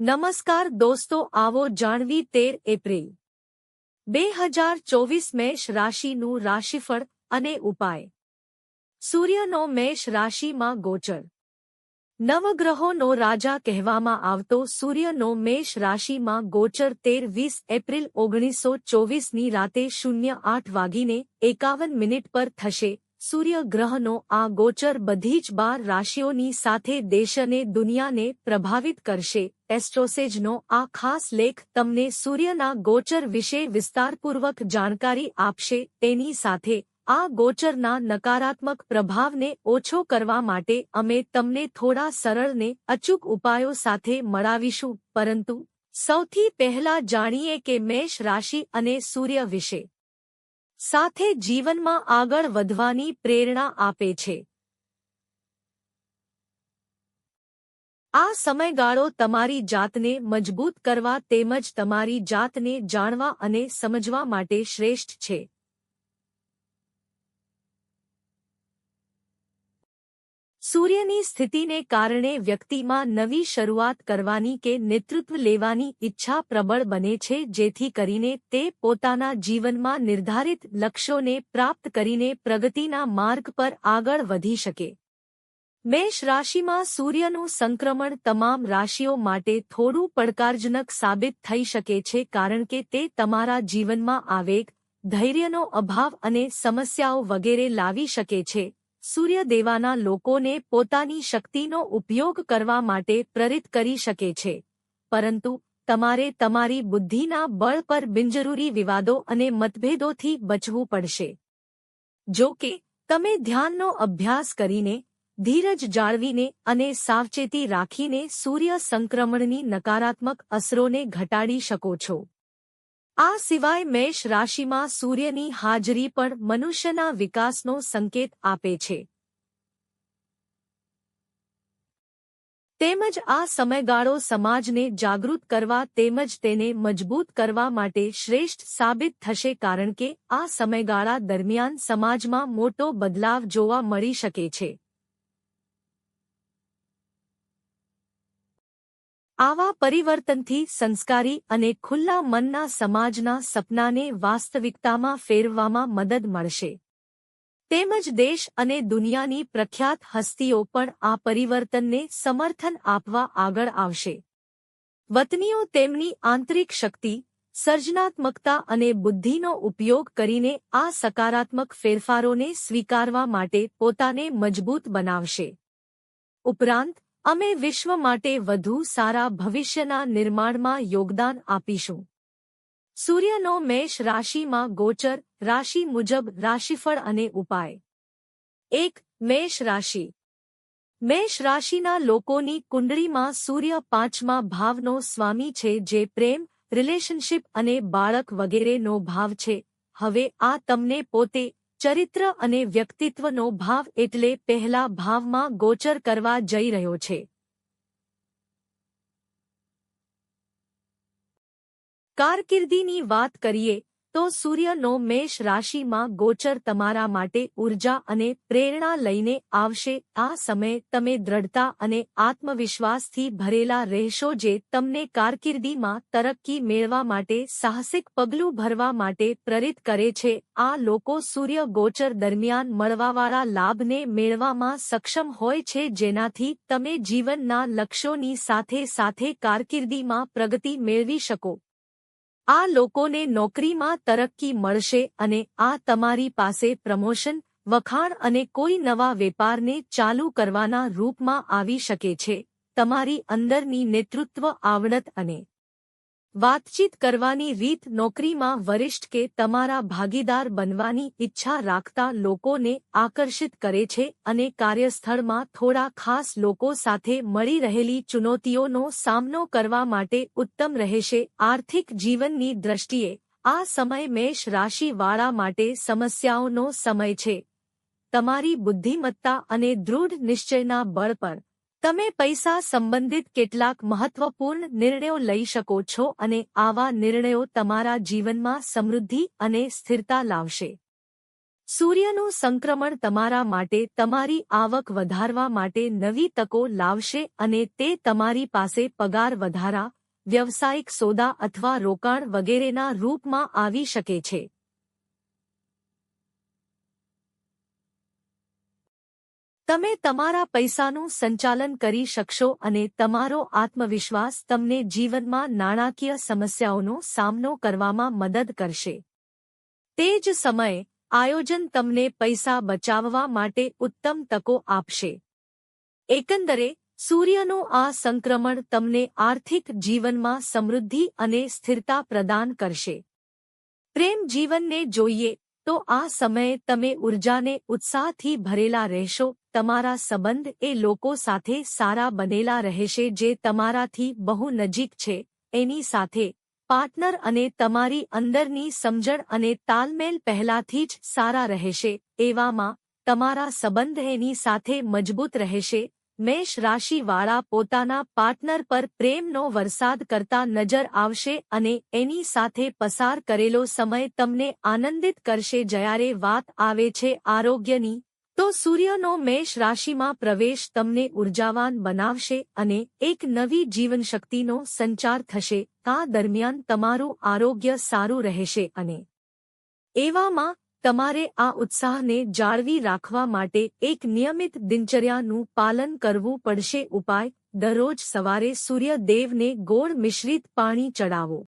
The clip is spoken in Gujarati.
નમસ્કાર દોસ્તો, આવો જાણવી તેર એપ્રિલ. બે હજાર ચોવીસ મેષ રાશિનું રાશિફળ અને ઉપાય. સૂર્યનો મેષ રાશિમાં ગોચર. નવગ્રહોનો રાજા કહેવામાં આવતો સૂર્યનો મેષ રાશિમાં ગોચર તેર વીસ એપ્રિલ ઓગણીસો ચોવીસની રાતે શૂન્ય આઠ વાગીને એકાવન મિનિટ પર થશે. સૂર્ય ગ્રહનો આ ગોચર બધી જ બાર રાશિઓની સાથે દેશ અને દુનિયાને પ્રભાવિત કરશે. એસ્ટ્રોસેજનો આ ખાસ લેખ તમને સૂર્યના ગોચર વિશે વિસ્તારપૂર્વક જાણકારી આપશે. તેની સાથે, આ ગોચરના નકારાત્મક પ્રભાવને ઓછો કરવા માટે અમે તમને થોડા સરળ ને અચૂક ઉપાયો સાથે મળાવીશું. પરંતુ, સૌથી પહેલા જાણીએ કે મેષ રાશિ અને સૂર્ય વિશે. સાથે જીવનમાં આગળ વધવાની પ્રેરણા આપે છે. આ સમયગાળો તમારી જાતને મજબૂત કરવા તેમજ તમારી જાતને જાણવા અને સમજવા માટે શ્રેષ્ઠ છે. સૂર્યની સ્થિતિને કારણે વ્યક્તિમાં નવી શરૂઆત કરવાની કે નેતૃત્વ લેવાની ઈચ્છા પ્રબળ બને છે, જેથી કરીને તે પોતાના જીવનમાં નિર્ધારિત લક્ષ્યોને પ્રાપ્ત કરીને પ્રગતિના માર્ગ પર આગળ વધી શકે. મેષ રાશિમાં સૂર્યનું સંક્રમણ તમામ રાશિઓ માટે થોડું પડકારજનક સાબિત થઈ શકે છે, કારણ કે તે તમારા જીવનમાં આવેગ, ધૈર્યનો અભાવ અને સમસ્યાઓ વગેરે લાવી શકે છે. સૂર્યદેવાના લોકોને પોતાની શક્તિનો ઉપયોગ કરવા માટે પ્રેરિત કરી શકે છે. પરંતુ તમારે તમારી બુદ્ધિના બળ પર બિનજરૂરી વિવાદો અને મતભેદોથી બચવું પડશે. જો કે, તમે ધ્યાનનો અભ્યાસ કરીને, ધીરજ જાળવીને અને સાવચેતી રાખીને સૂર્ય સંક્રમણની નકારાત્મક અસરોને ઘટાડી શકો છો. આ સિવાય મેષ રાશિમાં સૂર્યની હાજરી પણ મનુષ્યના વિકાસનો સંકેત આપે છે. તેમજ આ સમયગાળો સમાજને જાગૃત કરવા તેમજ તેને મજબૂત કરવા માટે શ્રેષ્ઠ સાબિત થશે કારણ કે આ સમયગાળા દરમિયાન સમાજમાં મોટો બદલાવ જોવા મળી શકે છે. આવા પરિવર્તનથી સંસ્કારી અને ખુલ્લા મનના સમાજના સપનાને વાસ્તવિકતામાં ફેરવવામાં મદદ મળશે. તેમજ દેશ અને દુનિયાની પ્રખ્યાત હસ્તીઓ પણ આ પરિવર્તનને સમર્થન આપવા આગળ આવશે. વતનીઓ તેમની આંતરિક શક્તિ, સર્જનાત્મકતા અને બુદ્ધિનો ઉપયોગ કરીને આ સકારાત્મક ફેરફારોને સ્વીકારવા માટે પોતાને મજબૂત બનાવશે. ઉપરાંત અમે વિશ્વ માટે વધુ સારા ભવિષ્યના નિર્માણમાં યોગદાન આપીશું. સૂર્યનો મેષ રાશિમાં ગોચર રાશિ મુજબ રાશિફળ અને ઉપાય. એક, મેષ રાશિ. મેષ રાશિના લોકોની કુંડળીમાં સૂર્ય પાંચમા ભાવનો સ્વામી છે જે પ્રેમ, રિલેશનશિપ અને બાળક વગેરેનો ભાવ છે. હવે આ તમને પોતે ચરિત્ર અને વ્યક્તિત્વનો ભાવ એટલે પહેલા ભાવમાં ગોચર કરવા જઈ રહ્યો છે. કારકિર્દીની વાત કરીએ તો સૂર્યનો મેષ રાશિમાં ગોચર તમારા માટે ઊર્જા અને પ્રેરણા લઈને આવશે. આ સમયે તમે દ્રઢતા અને આત્મવિશ્વાસથી ભરેલા રહેશો જે તમને કારકિર્દીમાં તરક્કી મેળવા માટે સાહસિક પગલું ભરવા માટે પ્રેરિત કરે છે. આ લોકો સૂર્ય ગોચર દરમિયાન મળવાવાળા લાભને મેળવામાં સક્ષમ હોય છે જેનાથી તમે જીવનના લક્ષ્યોની સાથે સાથે કારકિર્દીમાં પ્રગતિ મેળવી શકો. આ લોકોને નોકરીમાં તરક્કી મળશે અને આ તમારી પાસે પ્રમોશન, વખાણ અને કોઈ નવા વેપારને ચાલુ કરવાના રૂપમાં આવી શકે છે. તમારી અંદરની નેતૃત્વ આવડત અને વાતચીત કરવાની રીત નોકરીમાં વરિષ્ઠ કે તમારા ભાગીદાર બનવાની ઈચ્છા રાખતા લોકોને આકર્ષિત કરે છે અને કાર્યસ્થળમાં થોડા ખાસ લોકો સાથે મળી રહેલી ચુનૌતીઓનો સામનો કરવા માટે ઉત્તમ રહેશે. આર્થિક જીવનની દ્રષ્ટિએ આ સમય મેષ રાશિવાળા માટે સમસ્યાઓનો સમય છે. તમારી બુદ્ધિમત્તા અને દૃઢ નિશ્ચયના બળ પર તમે પૈસા સંબંધિત કેટલાક મહત્વપૂર્ણ નિર્ણયો લઈ શકો છો અને આવા નિર્ણયો તમારા જીવનમાં સમૃદ્ધિ અને સ્થિરતા લાવશે. સૂર્યનું સંક્રમણ તમારા માટે તમારી આવક વધારવા માટે નવી તકો લાવશે અને તે તમારી પાસે પગાર વધારા, વ્યવસાયિક સોદા અથવા રોકાણ વગેરેના રૂપમાં આવી શકે છે. તમે તમારા પૈસાનું સંચાલન કરી શકશો અને તમારો આત્મવિશ્વાસ તમને જીવનમાં નાણાકીય સમસ્યાઓનો સામનો કરવામાં મદદ કરશે. તે જ સમયે, આયોજન તમને પૈસા બચાવવા માટે ઉત્તમ તકો આપશે. એકંદરે, સૂર્યનું આ સંક્રમણ તમને આર્થિક જીવનમાં સમૃદ્ધિ અને સ્થિરતા પ્રદાન કરશે. પ્રેમ જીવનને જોઈએ તો આ સમયે તમે ઉર્જાને ઉત્સાહથી ભરેલા રહેશો, તમારા સંબંધ એ લોકો સાથે સારા બનેલા રહેશે જે તમારાથી બહુ નજીક છે, એની સાથે પાર્ટનર અને તમારી અંદરની સમજણ અને તાલમેલ પહેલાથી જ સારા રહેશે, એવામાં તમારા સંબંધ એની સાથે મજબૂત રહેશે મેષ રાશિવાળા પોતાના પાર્ટનર પર પ્રેમનો વરસાદ કરતા નજર આવશે અને એની સાથે પસાર કરેલો સમય તમને આનંદિત કરશે. જ્યારે વાત આવે છે આરોગ્યની, તો સૂર્યનો મેષ રાશિમાં પ્રવેશ તમને ઉર્જાવાન બનાવશે અને એક નવી જીવનશક્તિનો સંચાર થશે. આ દરમિયાન તમારું આરોગ્ય સારું રહેશે અને એવામાં તમારે આ ઉત્સાહને જાળવી રાખવા માટે એક નિયમિત દિનચર્યાનું પાલન કરવું પડશે. ઉપાય, દરરોજ સવારે સૂર્યદેવને ગોળ મિશ્રિત પાણી ચડાવો.